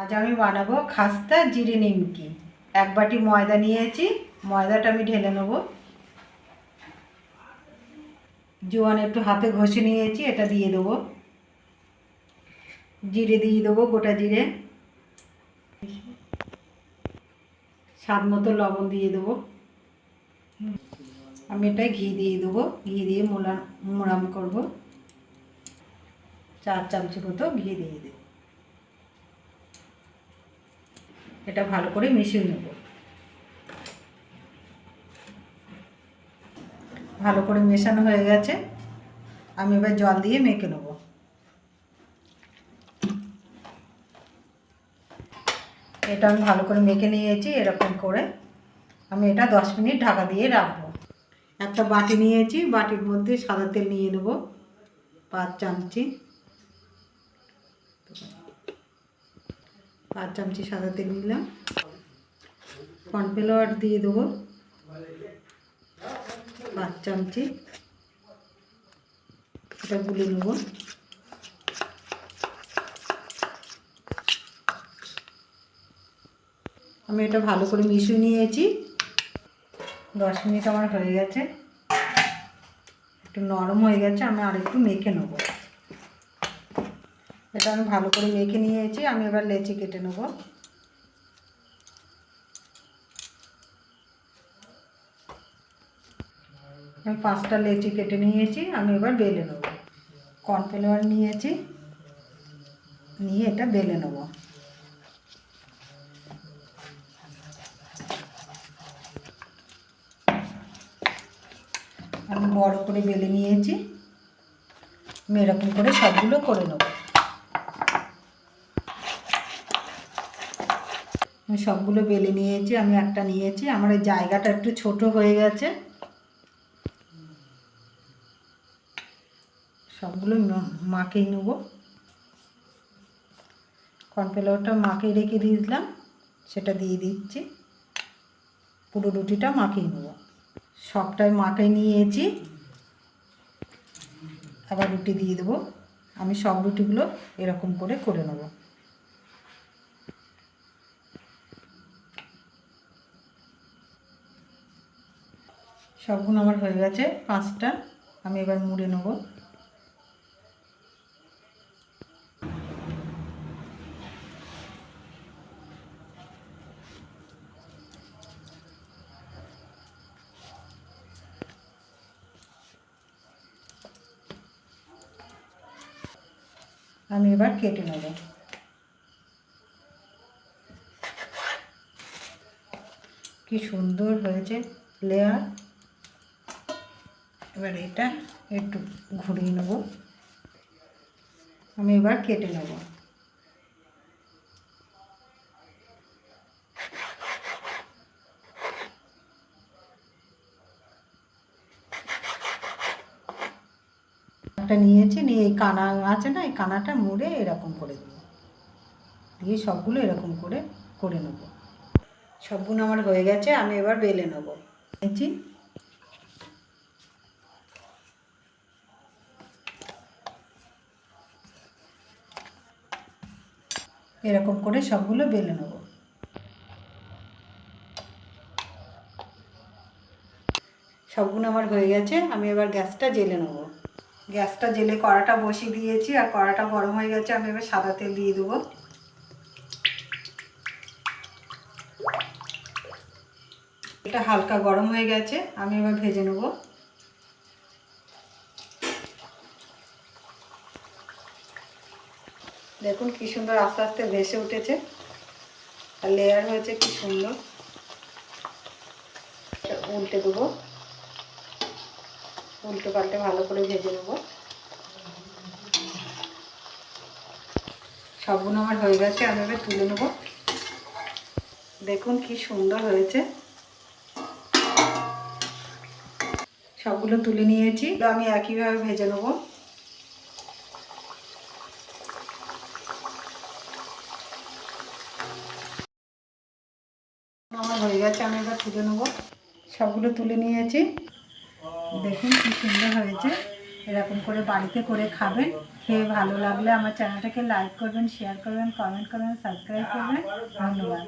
আজ আমি বানাবো খাস্তা জিরে নিমকি। এক বাটি ময়দা নিয়েছি, ময়দাটা আমি ঢেলে নেব। জোয়ান একটু হাতে ঘষে নিয়েছি, এটা দিয়ে দেবো। জিরে দিয়ে দেবো গোটা জিরে। স্বাদ মতো লবণ দিয়ে দেবো। আমি এটা ঘি দিয়ে দেবো, ঘি দিয়ে মোলা মোড়াম করব। চার চামচি মতো ঘি দিয়ে দেবো। এটা ভালো করে মিশিয়ে নেব। ভালো করে মেশানো হয়ে গেছে। আমি এবার জল দিয়ে মেখে নেব। এটা আমি ভালো করে মেখে নিয়েছি, এরকম করে। আমি এটা দশ মিনিট ঢাকা দিয়ে রাখব। একটা বাটি নিয়েছি, বাটির মধ্যে সাদা তেল নিয়ে নেব, পাঁচ চামচি। পাঁচ চামচি সাদা তেল নিলাম। কর্নফ্লাওয়ার দিয়ে দেবো। পাঁচ চামচি। এটা গুলে নেব। আমি এটা ভালো করে মিশিয়ে নিয়েছি। দশ মিনিট আমার হয়ে গেছে। একটু নরম হয়ে গেছে, আমি আর একটু মেখে নেব। এটা আমি ভালো করে মেখে নিয়েছি, আমি এবার লেচি কেটে নেব। আমি পাঁচটা লেচি কেটে নিয়েছি, আমি এবার বেলে নেব। কর্নফ্লাওয়ার নিয়েছি, নিয়ে এটা বেলে নেব। আমি বড় করে বেলে নিয়েছি, আমি এরকম করে সবগুলো করে নেব। আমি সবগুলো বেলে নিয়েছি, আমি একটা নিয়েছি। আমার এই জায়গাটা একটু ছোট হয়ে গেছে। সবগুলো মাকেই নেব। কর্নফ্লাওয়ারটা মাকে রেখে দিয়েছিলাম সেটা দিয়ে দিচ্ছি। পুরো রুটিটা মাখিয়ে নেব। সবটাই মাকে নিয়েছি। আবার রুটি দিয়ে দেবো। আমি সব রুটিগুলো এরকম করে করে নেব। সবগুলো আমার হয়ে গেছে, পাঁচটা, আমি এবার মুড়ে নেব। আমি এবার কেটে নেব। কি সুন্দর হয়েছে লেয়ার এবার এটা একটু ঘুরিয়ে নেব। আমি এবার কেটে নেব। একটা নিয়েছি, নিয়ে এই কানা আছে না, এই কানাটা মুড়ে এরকম করে দেবো। দিয়ে সবগুলো এরকম করে করে নেব। সবগুলো আমার হয়ে গেছে, আমি এবার বেলে নেব। নিয়েছি। এরকম করে সবগুলো বেলে নেব। সবগুলো আমার হয়ে গেছে, আমি এবার গ্যাসটা জেলে নেব। গ্যাসটা জেলে কড়াটা বসিয়ে দিয়েছি, আর কড়াটা গরম হয়ে গেছে, আমি এবার সাদা তেল দিয়ে দেবো। এটা হালকা গরম হয়ে গেছে, আমি এবার ভেজে নেব। দেখুন কি সুন্দর আস্তে আস্তে ভেসে উঠেছে। আর লেয়ার হয়েছে কি সুন্দর। উল্টে দেবো। উল্টো পাল্টে ভালো করে ভেজে নেব। সবগুলো আমার হয়ে গেছে, আমি এবার তুলে নেব। দেখুন কি সুন্দর হয়েছে। সবগুলো তুলে নিয়েছি। আমি একইভাবে ভেজে নেব আমার হয়ে গেছে, আমি এবার তুলে নেব। সবগুলো তুলে নিয়েছি। দেখুন কি সুন্দর হয়েছে। এরকম করে বাড়িতে করে খাবেন। খেয়ে ভালো লাগলে আমার চ্যানেলটাকে লাইক করবেন শেয়ার করবেন কমেন্ট করবেন সাবস্ক্রাইব করবেন। ধন্যবাদ।